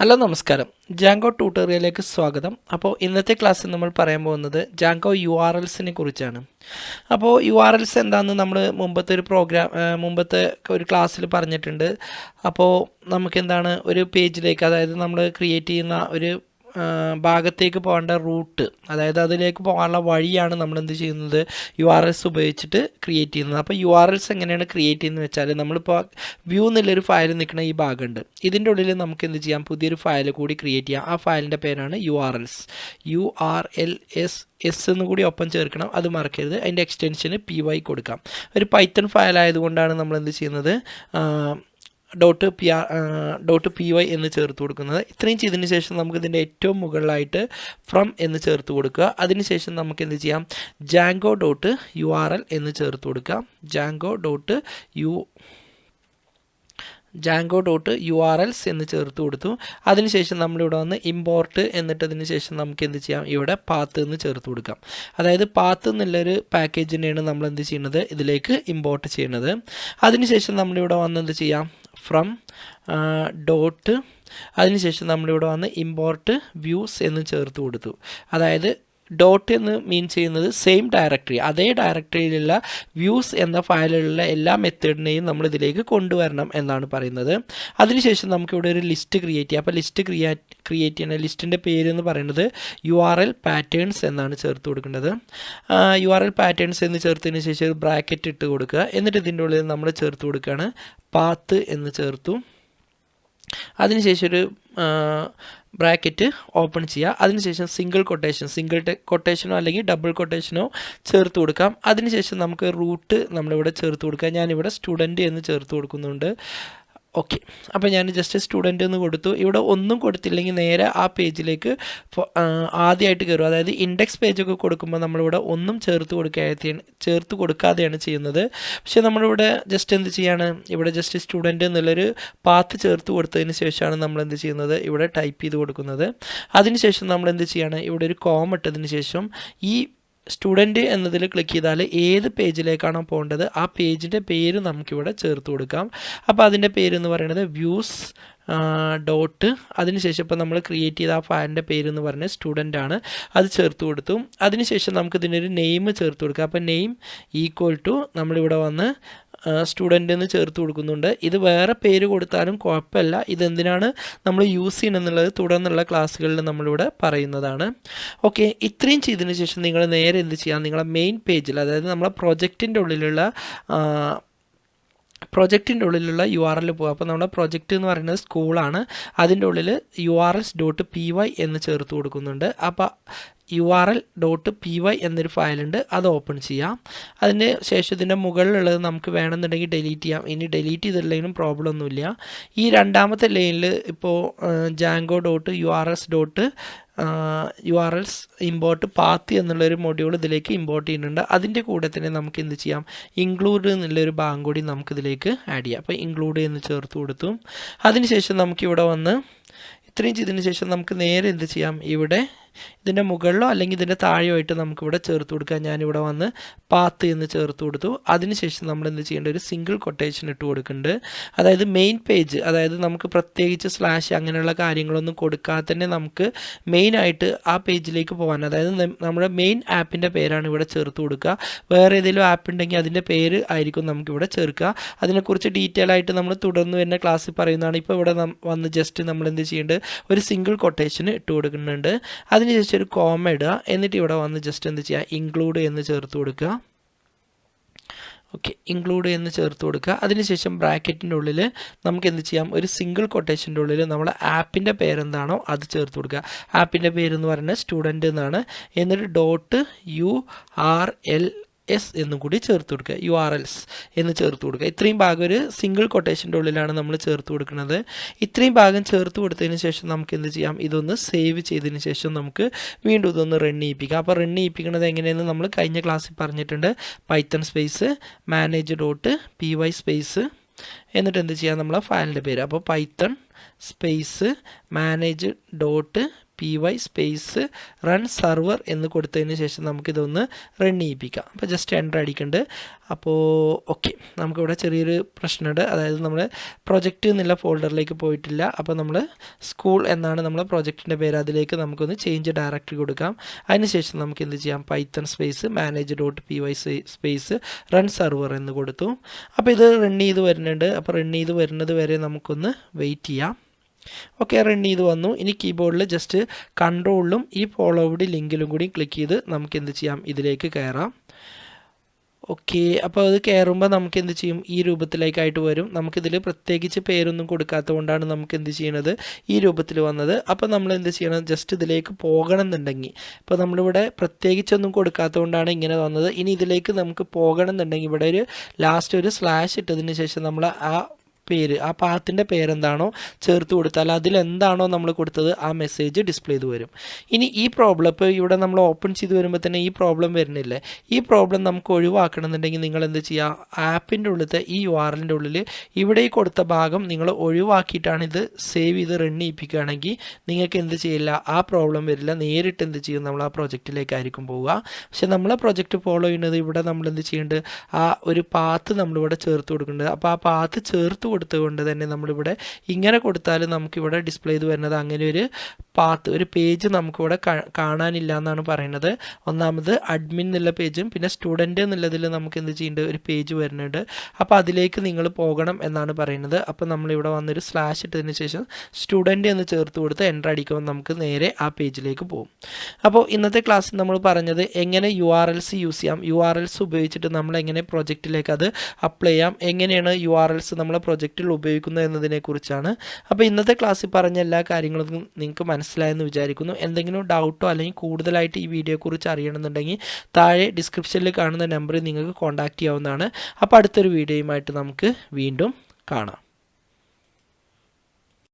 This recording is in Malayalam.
ഹലോ നമസ്കാരം. ജാങ്കോ ട്യൂട്ടോറിയലിലേക്ക് സ്വാഗതം. അപ്പോൾ ഇന്നത്തെ ക്ലാസ്സിൽ നമ്മൾ പറയാൻ പോകുന്നത് ജാങ്കോ യു ആർ എൽസിനെ കുറിച്ചാണ്. അപ്പോൾ യു ആർ എൽസ് എന്താണെന്ന് നമ്മൾ മുമ്പത്തെ ഒരു പ്രോഗ്രാം മുമ്പത്തെ ഒരു ക്ലാസ്സിൽ പറഞ്ഞിട്ടുണ്ട്. അപ്പോൾ നമുക്ക് എന്താണ് ഒരു പേജിലേക്ക് അതായത് നമ്മൾ ക്രിയേറ്റ് ചെയ്യുന്ന ഒരു ഭാഗത്തേക്ക് പോകേണ്ട റൂട്ട് അതായത് അതിലേക്ക് പോകാനുള്ള വഴിയാണ് നമ്മൾ എന്ത് ചെയ്യുന്നത്? യു ആർ എൽസ് ഉപയോഗിച്ചിട്ട് ക്രിയേറ്റ് ചെയ്യുന്നത്. അപ്പോൾ യു ആർ എൽസ് എങ്ങനെയാണ് ക്രിയേറ്റ് ചെയ്യുന്നത് വെച്ചാൽ നമ്മളിപ്പോൾ വ്യൂ എന്നുള്ളൊരു ഫയൽ നിൽക്കുന്ന ഈ ഭാഗമുണ്ട്. ഇതിന്റെ ഉള്ളിൽ നമുക്ക് എന്ത് ചെയ്യാം? പുതിയൊരു ഫയൽ കൂടി ക്രിയേറ്റ് ചെയ്യാം. ആ ഫയലിന്റെ പേരാണ് U R Ls U R L S S എന്ന് കൂടി ഒപ്പം ചേർക്കണം. അത് മറക്കരുത്. അതിന്റെ എക്സ്റ്റൻഷന് പി വൈ കൊടുക്കാം. ഒരു പൈത്തൺ ഫയൽ ആയതുകൊണ്ടാണ് നമ്മൾ എന്ത് ചെയ്യുന്നത് dot P dot P Y എന്ന് ചേർത്ത് കൊടുക്കുന്നത്. ഇത്രയും ചെയ്തതിന് ശേഷം നമുക്ക് ഇതിന്റെ ഏറ്റവും മുകളിലായിട്ട് ഫ്രം എന്ന് ചേർത്ത് കൊടുക്കുക. അതിനുശേഷം നമുക്ക് എന്ത് ചെയ്യാം? Django dot U R L എന്ന് ചേർത്ത് കൊടുക്കാം Django dot U Django dot U R Ls എന്ന് ചേർത്ത് കൊടുത്തു. അതിനുശേഷം നമ്മളിവിടെ വന്ന് ഇമ്പോർട്ട് എന്നിട്ടതിന് ശേഷം നമുക്ക് എന്ത് ചെയ്യാം? ഇവിടെ പാത്ത് എന്ന് ചേർത്ത് കൊടുക്കാം. അതായത് പാത്ത് എന്നുള്ളൊരു പാക്കേജിനെയാണ് നമ്മൾ എന്ത് ചെയ്യുന്നത്? ഇതിലേക്ക് ഇമ്പോർട്ട് ചെയ്യുന്നത്. അതിനുശേഷം നമ്മളിവിടെ വന്ന് എന്ത് ചെയ്യാം? ഫ്രം ഡോട്ട് അതിനുശേഷം നമ്മളിവിടെ വന്ന് ഇമ്പോർട്ട് വ്യൂസ് എന്ന് ചേർത്ത് കൊടുത്തു. അതായത് ഡോട്ട് എന്ന് മീൻ ചെയ്യുന്നത് സെയിം ഡയറക്ടറി അതേ ഡയറക്ടറിയിലുള്ള വ്യൂസ് എന്ന ഫയലിലുള്ള എല്ലാ മെത്തേഡിനെയും നമ്മൾ ഇതിലേക്ക് കൊണ്ടുവരണം എന്നാണ് പറയുന്നത്. അതിനുശേഷം നമുക്കിവിടെ ഒരു ലിസ്റ്റ് ക്രിയേറ്റ് ചെയ്യാം. അപ്പോൾ ലിസ്റ്റ് ക്രിയേറ്റ് ക്രിയേറ്റ് ചെയ്യണ ലിസ്റ്റിന്റെ പേര് എന്ന് പറയുന്നത് യു ആർ എൽ പാറ്റേൺസ് എന്നാണ് ചേർത്ത് കൊടുക്കേണ്ടത്. യു ആർ എൽ പാറ്റേൺസ് എന്ന് ചേർത്തതിന് ശേഷം ഒരു ബ്രാക്കറ്റ് ഇട്ട് കൊടുക്കുക. എന്നിട്ട് ഇതിന്റെ ഉള്ളിൽ നമ്മൾ ചേർത്ത് കൊടുക്കുകയാണ് പാത്ത് എന്ന് ചേർത്തു. അതിനുശേഷം ഒരു ബ്രാക്കറ്റ് ഓപ്പൺ ചെയ്യുക. അതിനുശേഷം സിംഗിൾ കൊട്ടേഷൻ സിംഗിൾ കൊട്ടേഷനോ അല്ലെങ്കിൽ ഡബിൾ കൊട്ടേഷനോ ചേർത്ത് കൊടുക്കാം. അതിനുശേഷം നമുക്ക് റൂട്ട് നമ്മളിവിടെ ചേർത്ത് കൊടുക്കാം ഞാനിവിടെ സ്റ്റുഡന്റ് എന്ന് ചേർത്ത് കൊടുക്കുന്നുണ്ട്. ഓക്കെ അപ്പോൾ ഞാൻ ജസ്റ്റ് സ്റ്റുഡന്റ് എന്ന് കൊടുത്തു. ഇവിടെ ഒന്നും കൊടുത്തില്ലെങ്കിൽ നേരെ ആ പേജിലേക്ക് ആദ്യമായിട്ട് കയറും അതായത് ഇൻഡെക്സ് പേജൊക്കെ കൊടുക്കുമ്പോൾ നമ്മളിവിടെ ഒന്നും ചേർത്ത് കൊടുക്കാതെയാണ് ചേർത്ത് കൊടുക്കാതെയാണ് ചെയ്യുന്നത്. പക്ഷേ നമ്മളിവിടെ ജസ്റ്റ് എന്ത് ചെയ്യാണ്? ഇവിടെ ജസ്റ്റ് സ്റ്റുഡന്റ് എന്നുള്ളൊരു പാത്ത് ചേർത്ത് കൊടുത്തതിന് ശേഷമാണ് നമ്മൾ എന്ത് ചെയ്യുന്നത്? ഇവിടെ ടൈപ്പ് ചെയ്ത് കൊടുക്കുന്നത്. അതിനുശേഷം നമ്മൾ എന്ത് ചെയ്യാണ്? ഇവിടെ ഒരു കോം ഇട്ടതിന് ശേഷം ഈ സ്റ്റുഡന്റ് എന്നതിൽ ക്ലിക്ക് ചെയ്താൽ ഏത് പേജിലേക്കാണോ പോകേണ്ടത് ആ പേജിന്റെ പേര് നമുക്കിവിടെ ചേർത്ത് കൊടുക്കാം. അപ്പോൾ അതിന്റെ പേര് എന്ന് പറയുന്നത് വ്യൂസ് ഡോട്ട് അതിനുശേഷം ഇപ്പോൾ നമ്മൾ ക്രിയേറ്റ് ചെയ്ത ആ ഫയലിന്റെ പേരെന്ന് പറയുന്നത് സ്റ്റുഡന്റ് ആണ്. അത് ചേർത്ത് കൊടുത്തു. അതിനുശേഷം നമുക്ക് ഇതിനൊരു നെയിം ചേർത്ത് കൊടുക്കാം. അപ്പോൾ നെയിം ഈക്വൽ ടു നമ്മളിവിടെ വന്ന് സ്റ്റുഡന്റ് എന്ന് ചേർത്ത് കൊടുക്കുന്നുണ്ട്. ഇത് വേറെ പേര് കൊടുത്താലും കുഴപ്പമില്ല. ഇതെന്തിനാണ് നമ്മൾ യൂസ് ചെയ്യണമെന്നുള്ളത് തുടർന്നുള്ള ക്ലാസ്സുകളിൽ നമ്മളിവിടെ പറയുന്നതാണ്. ഓക്കെ ഇത്രയും ചെയ്തതിന് ശേഷം നിങ്ങൾ നേരെ എന്ത് ചെയ്യാം നിങ്ങളെ മെയിൻ പേജിൽ അതായത് നമ്മളെ പ്രൊജക്റ്റിന്റെ ഉള്ളിലുള്ള പ്രൊജക്റ്റിന്റെ ഉള്ളിലുള്ള യു ആർ എൽ പോകുക അപ്പോൾ നമ്മുടെ പ്രൊജക്റ്റ് എന്ന് പറയുന്നത് സ്കൂളാണ് അതിന്റെ ഉള്ളിൽ U R S dot P Y എന്ന് ചേർത്ത് കൊടുക്കുന്നുണ്ട്. അപ്പോൾ U R L dot P Y എന്നൊരു ഫയലുണ്ട്. അത് ഓപ്പൺ ചെയ്യാം. അതിന് ശേഷം ഇതിന്റെ മുകളിലുള്ളത് നമുക്ക് വേണമെന്നുണ്ടെങ്കിൽ ഡിലീറ്റ് ചെയ്യാം. ഇനി ഡിലീറ്റ് ചെയ്തില്ലെങ്കിലും പ്രോബ്ലം ഒന്നുമില്ല. ഈ രണ്ടാമത്തെ ലൈനിൽ ഇപ്പോൾ Django dot U R S dot U R Ls import path module module ഇതിലേക്ക് ഇമ്പോർട്ട് ചെയ്യുന്നുണ്ട്. അതിന്റെ കൂടെ തന്നെ നമുക്ക് എന്ത് ചെയ്യാം? ഇൻക്ലൂഡ് എന്നുള്ളൊരു ഭാഗം കൂടി നമുക്കിതിലേക്ക് ആഡ് ചെയ്യാം. അപ്പോൾ ഇൻക്ലൂഡ് എന്ന് ചേർത്ത് കൊടുത്തു. അതിനുശേഷം നമുക്കിവിടെ വന്ന് ഇത്രയും ചെയ്തതിന് ശേഷം നമുക്ക് നേരെ എന്ത് ചെയ്യാം? ഇവിടെ ഇതിന്റെ മുകളിലോ അല്ലെങ്കിൽ ഇതിന്റെ താഴെയോ ആയിട്ട് നമുക്കിവിടെ ചേർത്ത് കൊടുക്കാം. ഞാനിവിടെ വന്ന് പാത്ത് എന്ന് ചേർത്ത് കൊടുത്തു. അതിനുശേഷം നമ്മൾ എന്ത് ചെയ്യേണ്ട ഒരു സിംഗിൾ കൊട്ടേഷൻ ഇട്ട് കൊടുക്കുന്നുണ്ട്. അതായത് മെയിൻ പേജ് അതായത് നമുക്ക് പ്രത്യേകിച്ച് സ്ലാഷ് അങ്ങനെയുള്ള കാര്യങ്ങളൊന്നും കൊടുക്കാതെ തന്നെ നമുക്ക് മെയിനായിട്ട് ആ പേജിലേക്ക് പോകാൻ അതായത് നമ്മുടെ മെയിൻ ആപ്പിന്റെ പേരാണ് ഇവിടെ ചേർത്ത് കൊടുക്കുക. വേറെ ഏതെങ്കിലും ആപ്പ് ഉണ്ടെങ്കിൽ അതിന്റെ പേര് ആയിരിക്കും നമുക്കിവിടെ ചേർക്കുക. അതിനെക്കുറിച്ച് ഡീറ്റെയിൽ ആയിട്ട് നമ്മൾ തുടർന്ന് വരുന്ന ക്ലാസ്സിൽ പറയുന്നതാണ്. ഇപ്പോൾ ഇവിടെ വന്ന് ജസ്റ്റ് നമ്മൾ എന്ത് ചെയ്യേണ്ടത് ഒരു സിംഗിൾ കൊട്ടേഷൻ ഇട്ട് കൊടുക്കുന്നുണ്ട്. അതിനുശേഷം ഒരു കോമ ഇടുക. എന്നിട്ട് ഇവിടെ വന്ന് ജസ്റ്റ് എന്ത് ചെയ്യുക? ഇൻക്ലൂഡ് എന്ന് ചേർത്ത് കൊടുക്കുക. ഓക്കെ ഇൻക്ലൂഡ് എന്ന് ചേർത്ത് കൊടുക്കുക. അതിനുശേഷം ബ്രാക്കറ്റിന്റെ ഉള്ളിൽ നമുക്ക് എന്ത് ചെയ്യാം? ഒരു സിംഗിൾ കൊട്ടേഷന്റെ ഉള്ളിൽ നമ്മൾ ആപ്പിന്റെ പേരെന്താണോ അത് ചേർത്ത് കൊടുക്കുക. ആപ്പിന്റെ പേരെന്ന് പറയുന്നത് സ്റ്റുഡന്റ് എന്നാണ്. എന്നിട്ട് dot U R L S എന്നും കൂടി ചേർത്ത് കൊടുക്കുക. യു ആർ എൽസ് എന്ന് ചേർത്ത് കൊടുക്കുക. ഇത്രയും ഭാഗം ഒരു സിംഗിൾ കൊട്ടേഷന്റെ ഉള്ളിലാണ് നമ്മൾ ചേർത്ത് കൊടുക്കുന്നത്. ഇത്രയും ഭാഗം ചേർത്ത് കൊടുത്തതിന് ശേഷം നമുക്ക് എന്ത് ചെയ്യാം? ഇതൊന്ന് സേവ് ചെയ്തതിന് ശേഷം നമുക്ക് വീണ്ടും ഇതൊന്ന് റൺ ചെയ്യിപ്പിക്കാം. അപ്പോൾ റൺ ചെയ്യിപ്പിക്കുന്നത് എങ്ങനെയെന്ന് നമ്മൾ കഴിഞ്ഞ ക്ലാസ്സിൽ പറഞ്ഞിട്ടുണ്ട്. Python space manage dot P Y space എന്നിട്ട് എന്ത് ചെയ്യാം? നമ്മളെ ഫയലിന്റെ പേര്. അപ്പോൾ Python space manage dot P Y space run server എന്ന് കൊടുത്തതിന് ശേഷം നമുക്കിതൊന്ന് റൺ ചെയ്യിപ്പിക്കാം. അപ്പോൾ ജസ്റ്റ് എന്റർ അടിക്കുന്നുണ്ട് അപ്പോൾ ഓക്കെ നമുക്കിവിടെ ചെറിയൊരു പ്രശ്നമുണ്ട്. അതായത് നമ്മൾ പ്രൊജക്റ്റ് എന്നുള്ള ഫോൾഡറിലേക്ക് പോയിട്ടില്ല. അപ്പോൾ നമ്മൾ സ്കൂൾ എന്നാണ് നമ്മളെ പ്രൊജക്റ്റിന്റെ പേര്. അതിലേക്ക് നമുക്കൊന്ന് ചേഞ്ച് ഡയറക്ടറി കൊടുക്കാം. അതിനുശേഷം നമുക്ക് എന്ത് ചെയ്യാം? Python space manage dot P Y space run server എന്ന് കൊടുത്തു. അപ്പോൾ ഇത് റൺ ചെയ്ത് വരുന്നുണ്ട്. അപ്പോൾ റൺ ചെയ്ത് വരുന്നത് വരെ നമുക്കൊന്ന് വെയിറ്റ് ചെയ്യാം. ഓക്കെ റൺ ചെയ്ത് വന്നു. ഇനി കീബോർഡിൽ ജസ്റ്റ് കൺട്രോളിലും ഈ ഫോളോവുഡ് ലിങ്കിലും കൂടി ക്ലിക്ക് ചെയ്ത് നമുക്ക് എന്ത് ചെയ്യാം? ഇതിലേക്ക് കയറാം. ഓക്കെ അപ്പോൾ അത് കയറുമ്പോൾ നമുക്ക് എന്ത് ചെയ്യും? ഈ രൂപത്തിലേക്കായിട്ട് വരും. നമുക്കിതിൽ പ്രത്യേകിച്ച് പേരൊന്നും കൊടുക്കാത്തത് കൊണ്ടാണ് നമുക്ക് എന്ത് ചെയ്യണത്? ഈ രൂപത്തിൽ വന്നത്. അപ്പോൾ നമ്മൾ എന്ത് ചെയ്യണം? ജസ്റ്റ് ഇതിലേക്ക് പോകണം എന്നുണ്ടെങ്കിൽ ഇപ്പോൾ നമ്മളിവിടെ പ്രത്യേകിച്ചൊന്നും കൊടുക്കാത്തത് കൊണ്ടാണ് ഇങ്ങനെ വന്നത്. ഇനി ഇതിലേക്ക് നമുക്ക് പോകണം എന്നുണ്ടെങ്കിൽ ഇവിടെ ഒരു ലാസ്റ്റ് ഒരു സ്ലാഷ് ഇട്ടതിന് ശേഷം നമ്മൾ ആ പേര് ആ പാത്തിന്റെ പേരെന്താണോ ചേർത്ത് കൊടുത്താൽ അതിലെന്താണോ നമ്മൾ കൊടുത്തത് ആ മെസ്സേജ് ഡിസ്പ്ലേ ചെയ്ത് വരും. ഇനി ഈ പ്രോബ്ലം ഇപ്പോൾ ഇവിടെ നമ്മൾ ഓപ്പൺ ചെയ്ത് വരുമ്പോൾ തന്നെ ഈ പ്രോബ്ലം വരുന്നില്ലേ? ഈ പ്രോബ്ലം നമുക്ക് ഒഴിവാക്കണമെന്നുണ്ടെങ്കിൽ നിങ്ങൾ എന്ത് ചെയ്യുക? ആപ്പിന്റെ ഉള്ളിലത്തെ ഈ യു ആറിന്റെ ഉള്ളിൽ ഇവിടെ കൊടുത്ത ഭാഗം നിങ്ങൾ ഒഴിവാക്കിയിട്ടാണ് ഇത് സേവ് ചെയ്ത് റൺ ചെയ്യിപ്പിക്കുകയാണെങ്കിൽ നിങ്ങൾക്ക് എന്ത് ചെയ്യില്ല? ആ പ്രോബ്ലം വരില്ല. നേരിട്ട് എന്ത് ചെയ്യും? നമ്മൾ ആ പ്രൊജക്റ്റിലേക്കായിരിക്കും പോവുക. പക്ഷെ നമ്മളെ പ്രൊജക്റ്റ് ഫോളോ ചെയ്യുന്നത് ഇവിടെ നമ്മൾ എന്ത് ചെയ്യേണ്ടത്? ആ ഒരു പാത്ത് നമ്മളിവിടെ ചേർത്ത് കൊടുക്കേണ്ടത്. അപ്പോൾ ആ പാത്ത് ചേർത്ത് കൊടുത്തുകൊണ്ട് തന്നെ നമ്മളിവിടെ ഇങ്ങനെ കൊടുത്താൽ നമുക്കിവിടെ ഡിസ്പ്ലേ ചെയ്ത് വരുന്നത് അങ്ങനെ ഒരു പാത്ത് ഒരു പേജ് നമുക്കിവിടെ കാണാനില്ല എന്നാണ് പറയുന്നത്. ഒന്നാമത് അഡ്മിൻ എന്നുള്ള പേജും പിന്നെ സ്റ്റുഡന്റ് എന്നുള്ളതിൽ നമുക്ക് എന്ത് ചെയ്യേണ്ട ഒരു പേജ് വരുന്നുണ്ട്. അപ്പോൾ അതിലേക്ക് നിങ്ങൾ പോകണം എന്നാണ് പറയുന്നത്. അപ്പോൾ നമ്മളിവിടെ വന്നൊരു സ്ലാഷ് ഇട്ടതിന് ശേഷം സ്റ്റുഡന്റ് എന്ന് ചേർത്ത് കൊടുത്ത് എന്റർ അടിക്കുമ്പോൾ നമുക്ക് നേരെ ആ പേജിലേക്ക് പോകും അപ്പോൾ ഇന്നത്തെ ക്ലാസ്സിൽ നമ്മൾ പറഞ്ഞത് എങ്ങനെ യു ആർ എൽസ് യൂസ് ചെയ്യാം. യു ആർ എൽസ് ഉപയോഗിച്ചിട്ട് നമ്മൾ എങ്ങനെ പ്രൊജക്റ്റിലേക്ക് അത് അപ്ലൈ ചെയ്യാം. എങ്ങനെയാണ് യു ആർ എൽസ് നമ്മളെ പ്രൊജക്റ്റിൽ ഉപയോഗിക്കുന്നത് എന്നതിനെക്കുറിച്ചാണ്. അപ്പോൾ ഇന്നത്തെ ക്ലാസ്സിൽ പറഞ്ഞ എല്ലാ കാര്യങ്ങളും നിങ്ങൾക്ക് മനസ്സിലായെന്ന് വിചാരിക്കുന്നു. എന്തെങ്കിലും ഡൗട്ടോ അല്ലെങ്കിൽ കൂടുതലായിട്ട് ഈ വീഡിയോയെക്കുറിച്ച് അറിയണമെന്നുണ്ടെങ്കിൽ താഴെ ഡിസ്ക്രിപ്ഷനിൽ കാണുന്ന നമ്പറിൽ നിങ്ങൾക്ക് കോൺടാക്റ്റ് ചെയ്യാവുന്നതാണ്. അപ്പോൾ അടുത്തൊരു വീഡിയോയുമായിട്ട് നമുക്ക് വീണ്ടും കാണാം.